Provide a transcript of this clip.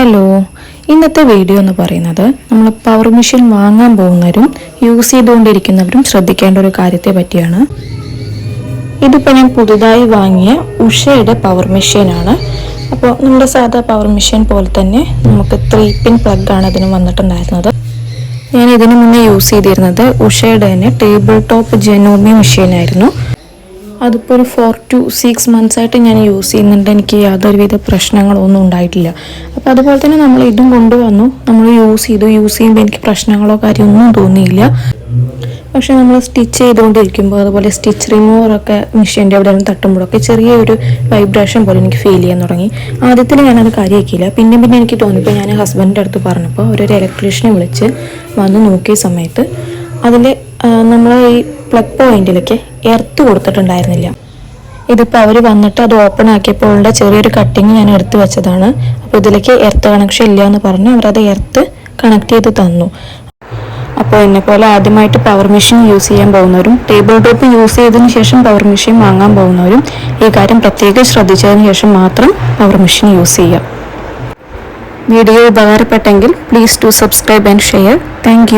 Hello ഇന്നത്തെ video എന്ന് പറയുന്നത് നമ്മൾ പവർ മെഷീൻ വാങ്ങാൻ പോകുന്നവരും യൂസ് ചെയ്തുകൊണ്ടിരിക്കുന്നവരും ശ്രദ്ധിക്കേണ്ട ഒരു കാര്യത്തെ പറ്റിയാണ്. ഇതിപ്പോൾ ഞാൻ പുതുതായി വാങ്ങിയ ഉഷയുടെ പവർ മെഷീനാണ് അപ്പോൾ നമ്മുടെ സാധാ പവർ മെഷീൻ പോലെ തന്നെ നമുക്ക് ത്രീ പിൻ പ്ലഗ് ആണ് ഇതിന് വന്നിട്ടുണ്ടായിരുന്നത്. ഞാൻ ഇതിനു മുന്നേ യൂസ് ചെയ്തിരുന്നത് ഉഷയുടെ തന്നെ ടേബിൾ ടോപ്പ് ജെനോമി മെഷീനായിരുന്നു അതിപ്പോൾ ഒരു ഫോർ ടു സിക്സ് മന്ത്സ് ആയിട്ട് ഞാൻ യൂസ് ചെയ്യുന്നുണ്ട്. എനിക്ക് യാതൊരുവിധ പ്രശ്നങ്ങളൊന്നും ഉണ്ടായിട്ടില്ല. അപ്പോൾ അതുപോലെ തന്നെ നമ്മൾ ഇതും കൊണ്ടുവന്നു. നമ്മൾ യൂസ് ചെയ്തു. യൂസ് ചെയ്യുമ്പോൾ എനിക്ക് പ്രശ്നങ്ങളോ കാര്യമൊന്നും തോന്നിയില്ല. പക്ഷേ നമ്മൾ സ്റ്റിച്ച് ചെയ്തുകൊണ്ടിരിക്കുമ്പോൾ അതുപോലെ സ്റ്റിച്ച് റിമൂവറൊക്കെ മെഷീന്റെ അവിടെ നിന്ന് തട്ടുമ്പോഴൊക്കെ ചെറിയൊരു വൈബ്രേഷൻ പോലെ എനിക്ക് ഫീൽ ചെയ്യാൻ തുടങ്ങി. ആദ്യത്തിൽ ഞാനത് കാര്യമാക്കിയില്ല. പിന്നെ പിന്നെ എനിക്ക് തോന്നിയപ്പോൾ ഞാൻ ഹസ്ബൻഡിന്റെ അടുത്ത് പറഞ്ഞപ്പോൾ അവരൊരു ഇലക്ട്രീഷ്യനെ വിളിച്ച് വന്ന് നോക്കിയ സമയത്ത് അതിൽ നമ്മൾ ഈ പ്ലഗ് പോയിന്റിലേക്ക് എർത്ത് കൊടുത്തിട്ടുണ്ടായിരുന്നില്ല. ഇതിപ്പോൾ അവർ വന്നിട്ട് അത് ഓപ്പൺ ആക്കിയപ്പോഴുള്ള ചെറിയൊരു കട്ടിങ് ഞാൻ എടുത്തു വെച്ചതാണ്. അപ്പോൾ ഇതിലേക്ക് എർത്ത് കണക്ഷൻ ഇല്ല എന്ന് പറഞ്ഞ് അവരത് എർത്ത് കണക്ട് ചെയ്ത് തന്നു. അപ്പോൾ എന്നെ പോലെ ആദ്യമായിട്ട് പവർ മെഷീൻ യൂസ് ചെയ്യാൻ പോകുന്നവരും ടേബിൾ ടോപ്പ് യൂസ് ചെയ്തതിന് ശേഷം പവർ മെഷീൻ വാങ്ങാൻ പോകുന്നവരും ഈ കാര്യം പ്രത്യേകം ശ്രദ്ധിച്ചതിന് ശേഷം മാത്രം പവർ മെഷീൻ യൂസ് ചെയ്യാം. Video ഉപകാരപ്പെട്ടെങ്കിൽ please to subscribe and share thank